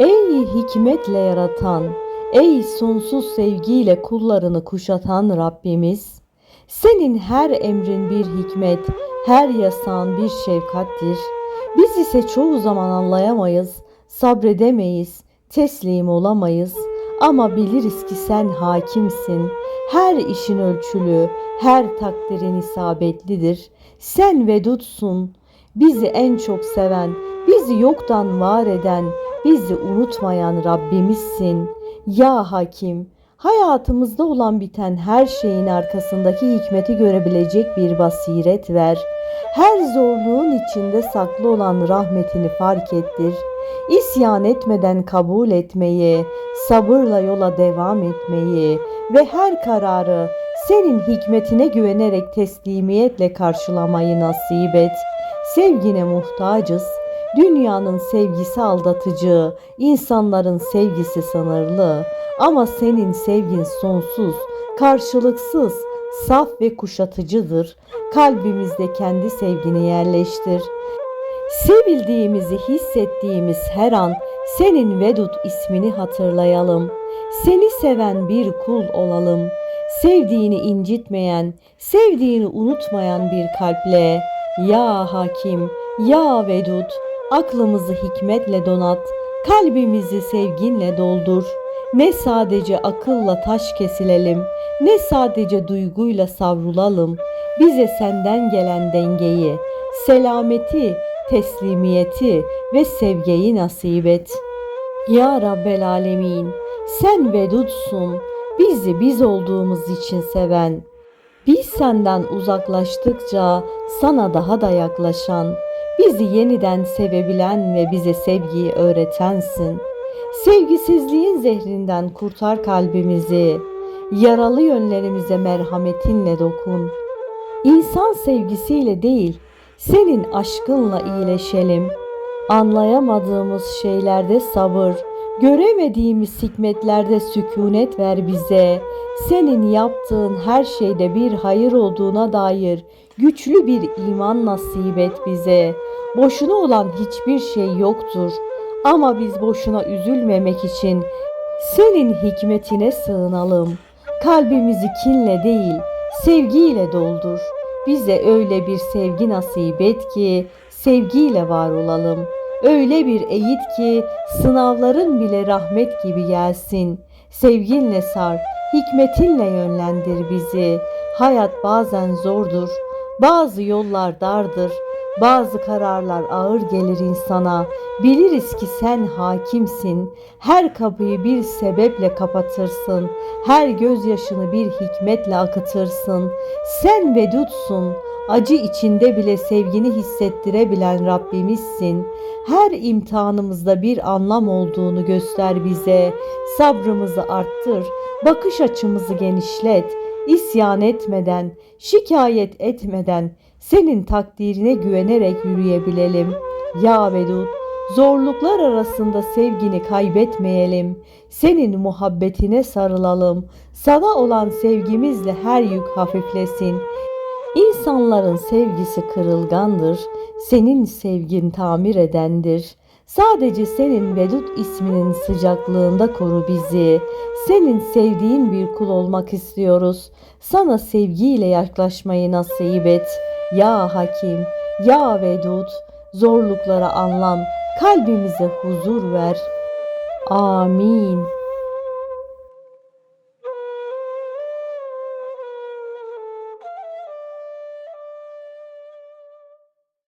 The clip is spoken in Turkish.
Ey hikmetle yaratan, ey sonsuz sevgiyle kullarını kuşatan Rabbimiz, senin her emrin bir hikmet, her yasağın bir şefkattir. Biz ise çoğu zaman anlayamayız, sabredemeyiz, teslim olamayız. Ama biliriz ki sen hakimsin. Her işin ölçülü, her takdirin isabetlidir. Sen vedutsun, bizi en çok seven, bizi yoktan var eden, bizi unutmayan Rabbimizsin. Ya Hakim, hayatımızda olan biten her şeyin arkasındaki hikmeti görebilecek bir basiret ver. Her zorluğun içinde saklı olan rahmetini fark ettir. İsyan etmeden kabul etmeyi, sabırla yola devam etmeyi ve her kararı senin hikmetine güvenerek teslimiyetle karşılamayı nasip et. Sevgine muhtacız. Dünyanın sevgisi aldatıcı, insanların sevgisi sınırlı. Ama senin sevgin sonsuz, karşılıksız, saf ve kuşatıcıdır. Kalbimizde kendi sevgini yerleştir. Sevildiğimizi hissettiğimiz her an senin Vedud ismini hatırlayalım. Seni seven bir kul olalım. Sevdiğini incitmeyen, sevdiğini unutmayan bir kalple. Ya Hakim, ya Vedud, aklımızı hikmetle donat, kalbimizi sevginle doldur. Ne sadece akılla taş kesilelim, ne sadece duyguyla savrulalım. Bize senden gelen dengeyi, selameti, teslimiyeti ve sevgiyi nasip et. Ya Rabbel Alemin, sen vedudsun, bizi biz olduğumuz için seven. Biz senden uzaklaştıkça sana daha da yaklaşan, bizi yeniden sevebilen ve bize sevgiyi öğretensin. Sevgisizliğin zehrinden kurtar kalbimizi, yaralı yönlerimize merhametinle dokun. İnsan sevgisiyle değil, senin aşkınla iyileşelim. Anlayamadığımız şeylerde sabır, göremediğimiz hikmetlerde sükunet ver bize. Senin yaptığın her şeyde bir hayır olduğuna dair güçlü bir iman nasip et bize. Boşuna olan hiçbir şey yoktur. Ama biz boşuna üzülmemek için senin hikmetine sığınalım. Kalbimizi kinle değil, sevgiyle doldur. Bize öyle bir sevgi nasip et ki sevgiyle var olalım. Öyle bir eğit ki sınavların bile rahmet gibi gelsin. Sevginle sar, hikmetinle yönlendir bizi. Hayat bazen zordur, bazı yollar dardır. Bazı kararlar ağır gelir insana. Biliriz ki sen hakimsin. Her kapıyı bir sebeple kapatırsın. Her gözyaşını bir hikmetle akıtırsın. Sen vedutsun. Acı içinde bile sevgini hissettirebilen Rabbimizsin. Her imtihanımızda bir anlam olduğunu göster bize. Sabrımızı arttır. Bakış açımızı genişlet. İsyan etmeden, şikayet etmeden senin takdirine güvenerek yürüyebilelim. Ya Vedud, zorluklar arasında sevgini kaybetmeyelim. Senin muhabbetine sarılalım. Sana olan sevgimizle her yük hafiflesin. İnsanların sevgisi kırılgandır. Senin sevgin tamir edendir. Sadece senin Vedud isminin sıcaklığında koru bizi. Senin sevdiğin bir kul olmak istiyoruz. Sana sevgiyle yaklaşmayı nasip et. Ya Hakim, Ya Vedud, zorluklara anlam, kalbimize huzur ver. Amin.